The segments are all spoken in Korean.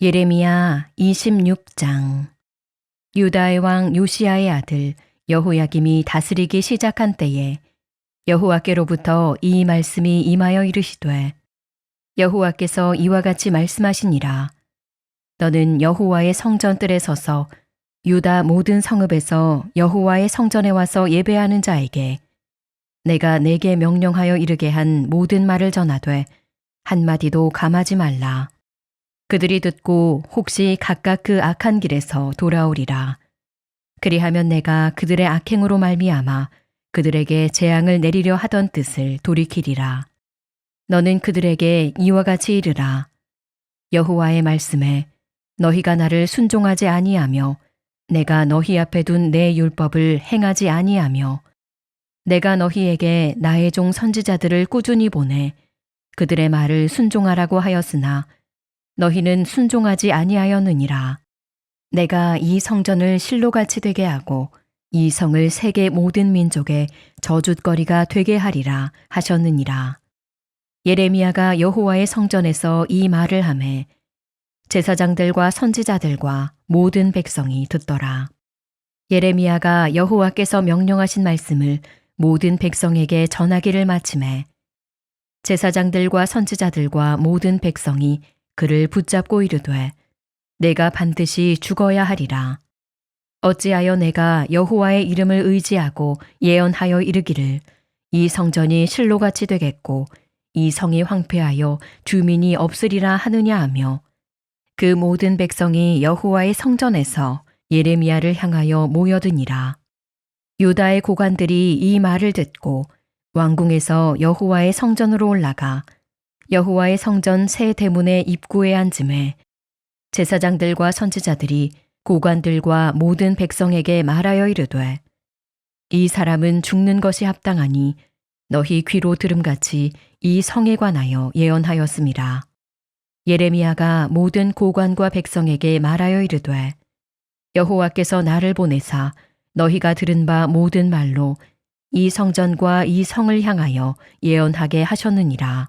예레미야 26장 유다의 왕 요시야의 아들 여호야김이 다스리기 시작한 때에 여호와께로부터 이 말씀이 임하여 이르시되 여호와께서 이와 같이 말씀하시니라 너는 여호와의 성전뜰에 서서 유다 모든 성읍에서 여호와의 성전에 와서 예배하는 자에게 내가 내게 명령하여 이르게 한 모든 말을 전하되 한마디도 감하지 말라. 그들이 듣고 혹시 각각 그 악한 길에서 돌아오리라. 그리하면 내가 그들의 악행으로 말미암아 그들에게 재앙을 내리려 하던 뜻을 돌이키리라. 너는 그들에게 이와 같이 이르라. 여호와의 말씀에 너희가 나를 순종하지 아니하며 내가 너희 앞에 둔 내 율법을 행하지 아니하며 내가 너희에게 나의 종 선지자들을 꾸준히 보내 그들의 말을 순종하라고 하였으나 너희는 순종하지 아니하였느니라. 내가 이 성전을 실로같이 되게 하고 이 성을 세계 모든 민족의 저주거리가 되게 하리라 하셨느니라. 예레미야가 여호와의 성전에서 이 말을 하매 제사장들과 선지자들과 모든 백성이 듣더라. 예레미야가 여호와께서 명령하신 말씀을 모든 백성에게 전하기를 마침에 제사장들과 선지자들과 모든 백성이 그를 붙잡고 이르되 내가 반드시 죽어야 하리라. 어찌하여 내가 여호와의 이름을 의지하고 예언하여 이르기를 이 성전이 실로같이 되겠고 이 성이 황폐하여 주민이 없으리라 하느냐 하며 그 모든 백성이 여호와의 성전에서 예레미야를 향하여 모여드니라. 유다의 고관들이 이 말을 듣고 왕궁에서 여호와의 성전으로 올라가 여호와의 성전 새 대문의 입구에 앉음에 제사장들과 선지자들이 고관들과 모든 백성에게 말하여 이르되 이 사람은 죽는 것이 합당하니 너희 귀로 들음같이 이 성에 관하여 예언하였습니다. 예레미야가 모든 고관과 백성에게 말하여 이르되 여호와께서 나를 보내사 너희가 들은 바 모든 말로 이 성전과 이 성을 향하여 예언하게 하셨느니라.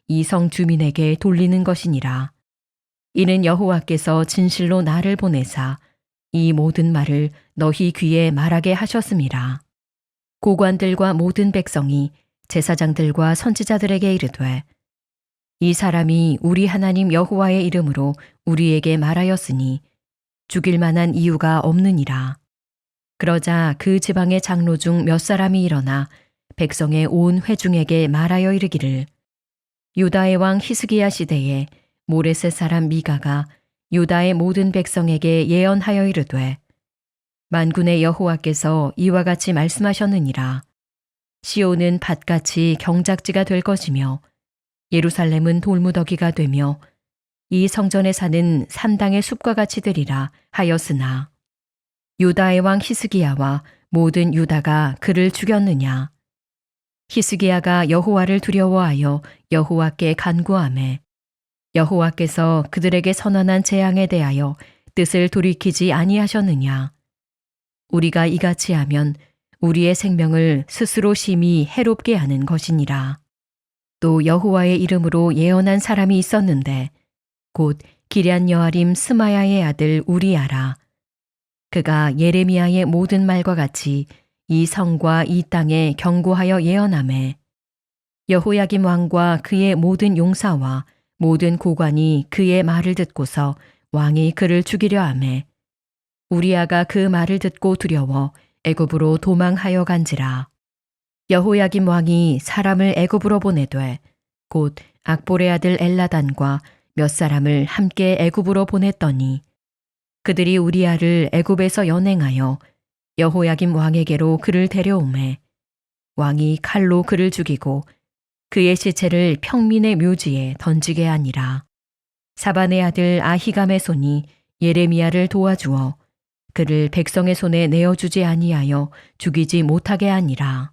이성 주민에게 돌리는 것이니라. 이는 여호와께서 진실로 나를 보내사 이 모든 말을 너희 귀에 말하게 하셨습니다. 고관들과 모든 백성이 제사장들과 선지자들에게 이르되 이 사람이 우리 하나님 여호와의 이름으로 우리에게 말하였으니 죽일 만한 이유가 없느니라. 그러자 그 지방의 장로 중 몇 사람이 일어나 백성의 온 회중에게 말하여 이르기를 유다의 왕 히스기야 시대에 모레셋 사람 미가가 유다의 모든 백성에게 예언하여 이르되 만군의 여호와께서 이와 같이 말씀하셨느니라. 시온은 밭같이 경작지가 될 것이며 예루살렘은 돌무더기가 되며 이 성전에 사는 삼당의 숲과 같이 되리라 하였으나 유다의 왕 히스기야와 모든 유다가 그를 죽였느냐 히스기야가 여호와를 두려워하여 여호와께 간구하매 여호와께서 그들에게 선언한 재앙에 대하여 뜻을 돌이키지 아니하셨느냐? 우리가 이같이 하면 우리의 생명을 스스로 심히 해롭게 하는 것이니라. 또 여호와의 이름으로 예언한 사람이 있었는데 곧 기럇 여아림 스마야의 아들 우리아라. 그가 예레미야의 모든 말과 같이 이 성과 이 땅에 경고하여 예언함에. 여호야김 왕과 그의 모든 용사와 모든 고관이 그의 말을 듣고서 왕이 그를 죽이려 함에. 우리아가 그 말을 듣고 두려워 애굽으로 도망하여 간지라. 여호야김 왕이 사람을 애굽으로 보내되 곧 악볼의 아들 엘라단과 몇 사람을 함께 애굽으로 보냈더니 그들이 우리아를 애굽에서 연행하여 여호야김 왕에게로 그를 데려오매 왕이 칼로 그를 죽이고 그의 시체를 평민의 묘지에 던지게 하니라. 사반의 아들 아히감의 손이 예레미야를 도와주어 그를 백성의 손에 내어주지 아니하여 죽이지 못하게 하니라.